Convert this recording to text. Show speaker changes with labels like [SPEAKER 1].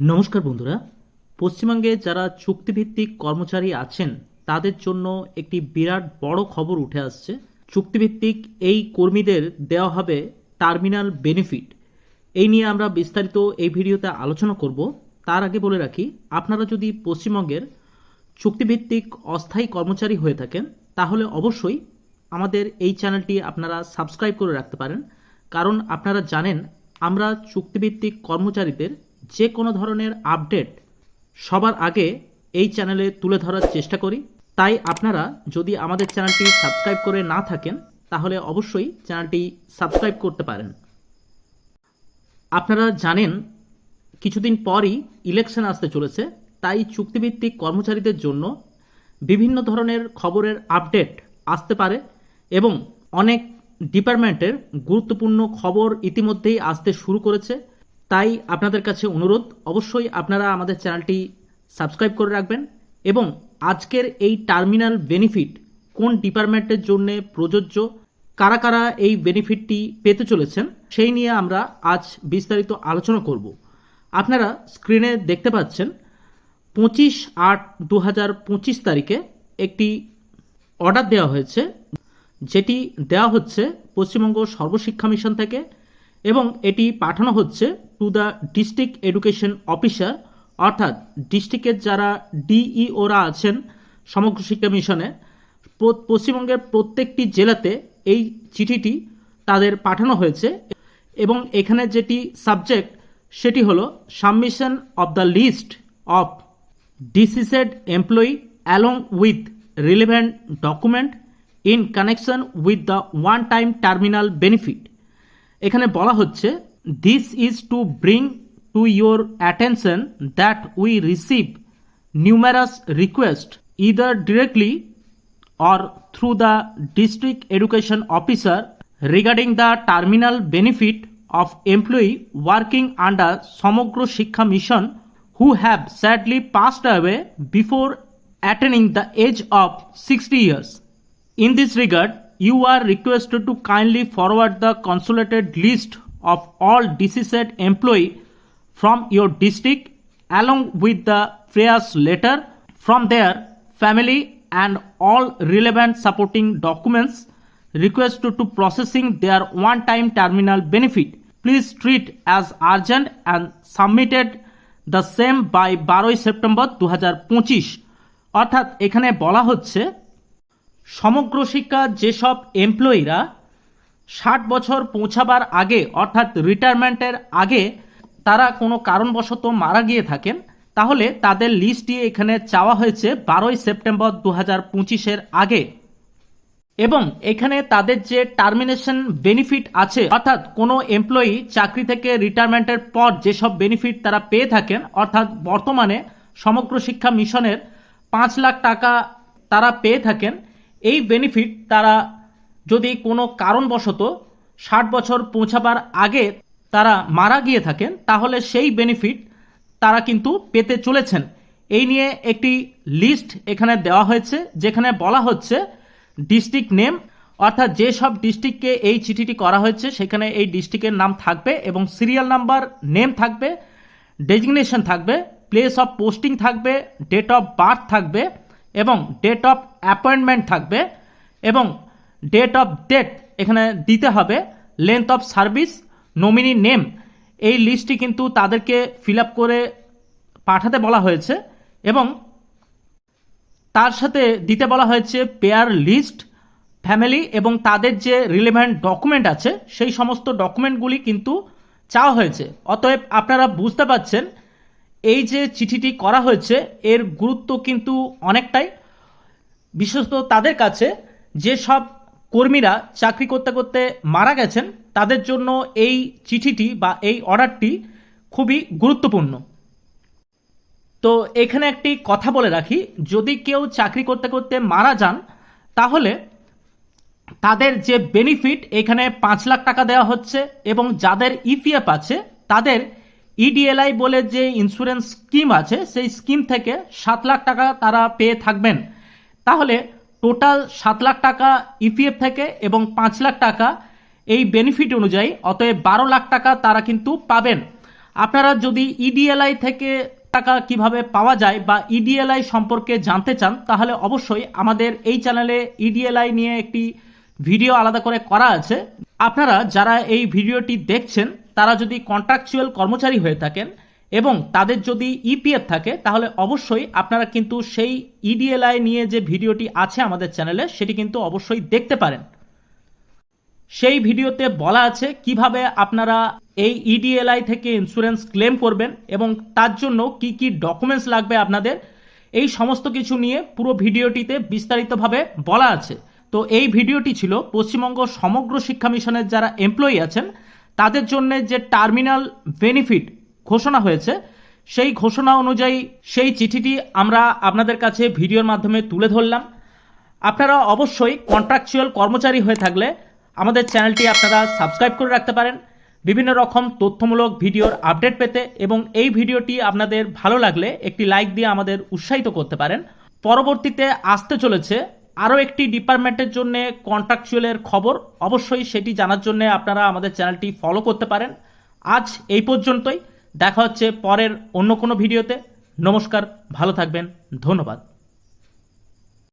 [SPEAKER 1] নমস্কার বন্ধুরা। পশ্চিমবঙ্গে যারা চুক্তিভিত্তিক কর্মচারী আছেন, তাদের জন্য একটি বিরাট বড় খবর উঠে আসছে। চুক্তিভিত্তিক এই কর্মীদের দেওয়া হবে টার্মিনাল বেনিফিট। এই নিয়ে আমরা বিস্তারিত এই ভিডিওতে আলোচনা করব। তার আগে বলে রাখি, আপনারা যদি পশ্চিমবঙ্গের চুক্তিভিত্তিক অস্থায়ী কর্মচারী হয়ে থাকেন, তাহলে অবশ্যই আমাদের এই চ্যানেলটি আপনারা সাবস্ক্রাইব করে রাখতে পারেন। কারণ আপনারা জানেন, আমরা চুক্তিভিত্তিক কর্মচারীদের যে কোনো ধরনের আপডেট সবার আগে এই চ্যানেলে তুলে ধরার চেষ্টা করি। তাই আপনারা যদি আমাদের চ্যানেলটি সাবস্ক্রাইব করে না থাকেন, তাহলে অবশ্যই চ্যানেলটি সাবস্ক্রাইব করতে পারেন। আপনারা জানেন, কিছুদিন পরই ইলেকশন আসতে চলেছে, তাই চুক্তিভিত্তিক কর্মচারীদের জন্য বিভিন্ন ধরনের খবরের আপডেট আসতে পারে এবং অনেক ডিপার্টমেন্টের গুরুত্বপূর্ণ খবর ইতিমধ্যেই আসতে শুরু করেছে। তাই আপনাদের কাছে অনুরোধ, অবশ্যই আপনারা আমাদের চ্যানেলটি সাবস্ক্রাইব করে রাখবেন এবং আজকের এই টার্মিনাল বেনিফিট কোন ডিপার্টমেন্টের জন্য প্রযোজ্য, কারা কারা এই বেনিফিটটি পেতে চলেছেন, সেই নিয়ে আমরা আজ বিস্তারিত আলোচনা করব। আপনারা স্ক্রিনে দেখতে পাচ্ছেন, পঁচিশ আট দু হাজার পঁচিশ তারিখে একটি অর্ডার দেওয়া হয়েছে, যেটি দেওয়া হচ্ছে পশ্চিমবঙ্গ সর্বশিক্ষা মিশন থেকে। এবং এটি পাঠানো হচ্ছে to the district education officer অর্থাৎ ডিস্ট্রিক্টের যারা ডিইওরা আছেন সমগ্র শিক্ষা মিশনে পশ্চিমবঙ্গের প্রত্যেকটি জেলাতে এই চিঠিটি তাদের পাঠানো হয়েছে এবং এখানে যেটি সাবজেক্ট সেটি হলো submission of the list of deceased employee along with relevant document in connection with the one time terminal benefit এখানে বলা হচ্ছে this is to bring to your attention that we receive numerous request either directly or through the district education officer regarding the terminal benefit of employee working under Samagra Shiksha mission who have sadly passed away before attaining the age of sixty years in this regard you are requested to kindly forward the consolidated list of all deceased employee from your district along with the prayers letter from their family and all relevant supporting documents requested to processing their one time terminal benefit please treat as urgent and submitted the same by বারোই September দু হাজার পঁচিশ অর্থাৎ এখানে বলা হচ্ছে সমগ্র শিক্ষা যেসব এমপ্লয়িরা ষাট বছর পৌঁছাবার আগে, অর্থাৎ রিটায়ারমেন্টের আগে, তারা কোনো কারণবশত মারা গিয়ে থাকেন, তাহলে তাদের লিস্টটি এখানে চাওয়া হয়েছে বারোই সেপ্টেম্বর দু হাজার পঁচিশের আগে। এবং এখানে তাদের যে টার্মিনেশন বেনিফিট আছে, অর্থাৎ কোনো এমপ্লয়ি চাকরি থেকে রিটায়ারমেন্টের পর যেসব বেনিফিট তারা পেয়ে থাকেন, অর্থাৎ বর্তমানে সমগ্র শিক্ষা মিশনের পাঁচ লাখ টাকা তারা পেয়ে থাকেন এই বেনিফিট তারা যদি কোনো কারণবশত ষাট বছর পৌঁছাবার আগে তারা মারা গিয়ে থাকেন, তাহলে সেই বেনিফিট তারা কিন্তু পেতে চলেছেন। এই নিয়ে একটি লিস্ট এখানে দেওয়া হয়েছে, যেখানে বলা হচ্ছে ডিস্ট্রিক্ট নেম অর্থাৎ যে সব ডিস্ট্রিক্টকে এই চিঠিটি করা হয়েছে, সেখানে এই ডিস্ট্রিক্টের নাম থাকবে এবং সিরিয়াল নাম্বার নেম থাকবে ডেজিগনেশন থাকবে প্লেস অফ পোস্টিং থাকবে ডেট অফ বার্থ থাকবে এবং ডেট অফ অ্যাপয়েন্টমেন্ট থাকবে এবং ডেট অফ ডেট এখানে দিতে হবে length of service nominee name এই লিস্টটি কিন্তু তাদেরকে ফিল আপ করে পাঠাতে বলা হয়েছে এবং তার সাথে দিতে বলা হয়েছে পেয়ার লিস্ট ফ্যামিলি এবং তাদের যে রিলেভেন্ট ডকুমেন্ট আছে, সেই সমস্ত ডকুমেন্টগুলি কিন্তু চাওয়া হয়েছে। অতএব আপনারা বুঝতে পারছেন এই যে চিঠিটি করা হয়েছে, এর গুরুত্ব কিন্তু অনেকটাই। বিশেষত তাদের কাছে যে সব কর্মীরা চাকরি করতে করতে মারা গেছেন, তাদের জন্য এই চিঠিটি বা এই অর্ডারটি খুবই গুরুত্বপূর্ণ। তো এখানে একটি কথা বলে রাখি, যদি কেউ চাকরি করতে করতে মারা যান, তাহলে তাদের যে বেনিফিট এখানে পাঁচ লাখ টাকা দেওয়া হচ্ছে এবং যাদের ইপিএফ আছে, তাদের ইডিএলআই বলে যে ইন্স্যুরেন্স স্কিম আছে, সেই স্কিম থেকে সাত লাখ টাকা তারা পেয়ে থাকবেন। তাহলে টোটাল সাত লাখ টাকা ইপিএফ থেকে এবং পাঁচ লাখ টাকা এই বেনিফিট অনুযায়ী অতএব বারো লাখ টাকা তারা কিন্তু পাবেন। আপনারা যদি ইডিএলআই থেকে টাকা কীভাবে পাওয়া যায় বা ইডিএলআই সম্পর্কে জানতে চান, তাহলে অবশ্যই আমাদের এই চ্যানেলে ইডিএলআই নিয়ে একটি ভিডিও আলাদা করে করা আছে। আপনারা যারা এই ভিডিওটি দেখছেন তারা যদি কন্ট্রাকচুয়াল কর্মচারী হয়ে থাকেন এবং তাদের যদি ইপিএফ থাকে, তাহলে অবশ্যই আপনারা কিন্তু সেই ইডিএলআই নিয়ে যে ভিডিওটি আছে আমাদের চ্যানেলে, সেটি কিন্তু অবশ্যই দেখতে পারেন। সেই ভিডিওতে বলা আছে কীভাবে আপনারা এই ইডিএলআই থেকে ইন্স্যুরেন্স ক্লেম করবেন এবং তার জন্য কি কি ডকুমেন্টস লাগবে আপনাদের, এই সমস্ত কিছু নিয়ে পুরো ভিডিওটিতে বিস্তারিতভাবে বলা আছে। তো এই ভিডিওটি ছিল পশ্চিমবঙ্গ সমগ্র শিক্ষা মিশনের যারা এমপ্লয়ি আছেন তাদের জন্য যে টার্মিনাল বেনিফিট ঘোষণা হয়েছে, সেই ঘোষণা অনুযায়ী সেই চিঠিটি আমরা আপনাদের কাছে ভিডিওর মাধ্যমে তুলে ধরলাম। আপনারা অবশ্যই কন্ট্রাকচুয়াল কর্মচারী হয়ে থাকলে আমাদের চ্যানেলটি আপনারা সাবস্ক্রাইব করে রাখতে পারেন। বিভিন্ন রকম তথ্যমূলক ভিডিওর আপডেট পেতে এবং এই ভিডিওটি আপনাদের ভালো লাগলে একটি লাইক দিয়ে আমাদের উৎসাহিত করতে পারেন। পরবর্তীতে আসতে চলেছে আরও একটি ডিপার্টমেন্টের জন্য কন্ট্রাকচুয়ালের খবর। অবশ্যই সেটি জানার জন্য আপনারা আমাদের চ্যানেলটি ফলো করতে পারেন। আজ এই পর্যন্তই। দেখা হচ্ছে পরের অন্য কোনো ভিডিওতে। নমস্কার, ভালো থাকবেন। ধন্যবাদ।